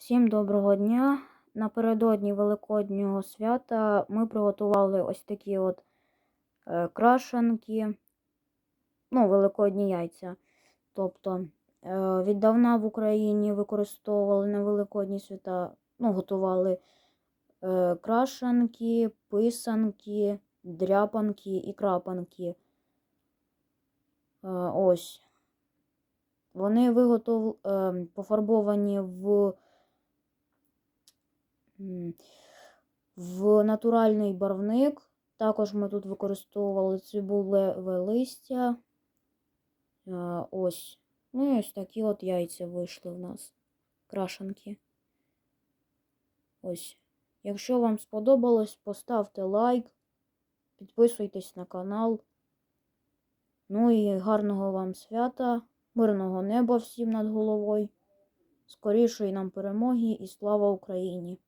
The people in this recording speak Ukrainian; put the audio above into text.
Всім доброго дня! Напередодні Великоднього свята ми приготували ось такі от е, крашанки, ну, великодні яйця. Тобто, е, віддавна в Україні використовували на Великодні свята, ну, готували е, крашанки, писанки, дряпанки і крапанки. Ось. Вони виготов... пофарбовані в В натуральний барвник. Також ми тут використовували цибулеве листя. Ось. Ну і ось такі от яйця вийшли в нас. Крашенки. Ось. Якщо вам сподобалось, поставте лайк, підписуйтесь на канал. Ну і гарного вам свята, мирного неба всім над головою. Скорішої нам перемоги і слава Україні!